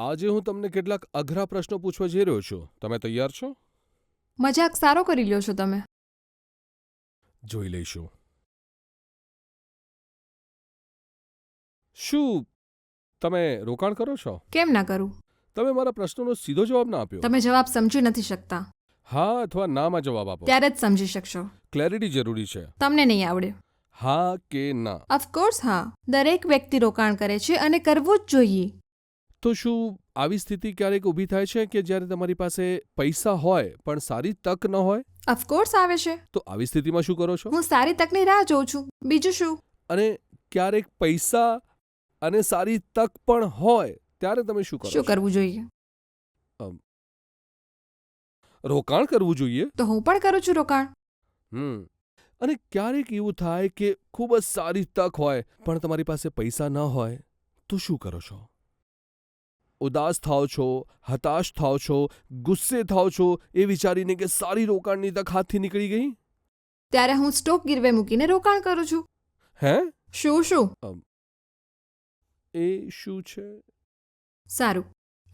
આજે હું તમને કેટલાક અઘરા પ્રશ્નો પૂછવા જઈ રહ્યો છું. તમે તૈયાર છો? મજાક સારો કરી લ્યો છો તમે. જોઈ લઈશું. શું તમે રોકાણ કરો છો? કેમ ના કરું? તમે મારા પ્રશ્નોનો સીધો જવાબ ના આપ્યો. તમે જવાબ સમજી નથી શકતા. હા અથવા નામાં જવાબ આપો. ત્યારે જ સમજી શકશો. ક્લેરિટી જરૂરી છે. તમને નહીં આવડે. હા કે ના? ઓફકોર્સ હા. દરેક વ્યક્તિ રોકાણ કરે છે અને કરવું જ જોઈએ. તો શું આવી સ્થિતિ ક્યારેક ઊભી થાય છે કે જ્યારે તમારી પાસે પૈસા હોય પણ સારી તક ન હોય? ઓફકોર્સ આવે છે. તો આવી સ્થિતિમાં શું કરો છો? હું સારી તકની રાહ જોઉં છું. બીજું શું? અને ક્યારેક પૈસા અને સારી તક પણ હોય ત્યારે તમે શું કરો શું કરવું જોઈએ? રોકાણ કરવું જોઈએ? તો હું પણ કરું છું રોકાણ. હમ અને ક્યારેક એવું થાય કે ખૂબ જ સારી તક હોય પણ તમારી પાસે પૈસા ન હોય તો શું કરો છો? ઉદાસ થાઓ છો હતાશ થાઓ છો ગુસ્સે થાઓ છો એ વિચારીને કે સારી રોકાણની તક હાથથી નીકળી ગઈ? ત્યારે હું સ્ટોક ગીરવે મૂકીને રોકાણ કરું છું. હે? શું શું? એ શું છે? સારું.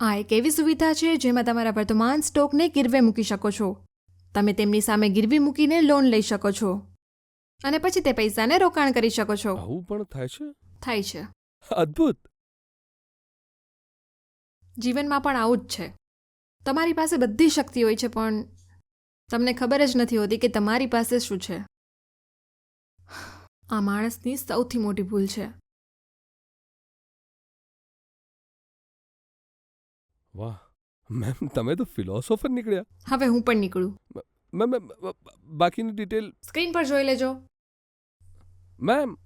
આ એક એવી સુવિધા છે જેમાં તમારા વર્તમાન સ્ટોકને ગીરવે મૂકી શકો છો. તમે તેમની સામે ગીરવી મૂકીને લોન લઈ શકો છો. અને પછી તે પૈસાને રોકાણ કરી શકો છો. આવું પણ થાય છે? થાય છે. અદ્ભુત! જીવનમાં પણ આવું જ છે. તમારી પાસે બધી શક્તિ હોય છે પણ તમને ખબર જ નથી હોતી કે તમારી પાસે શું છે. આ માણસની સૌથી મોટી ભૂલ છે. વાહ મેમ તમે તો ફિલોસોફર નીકળ્યા. હવે હું પણ નીકળું. મેમ બાકીની ડિટેલ સ્ક્રીન પર જોઈ લેજો. મેમ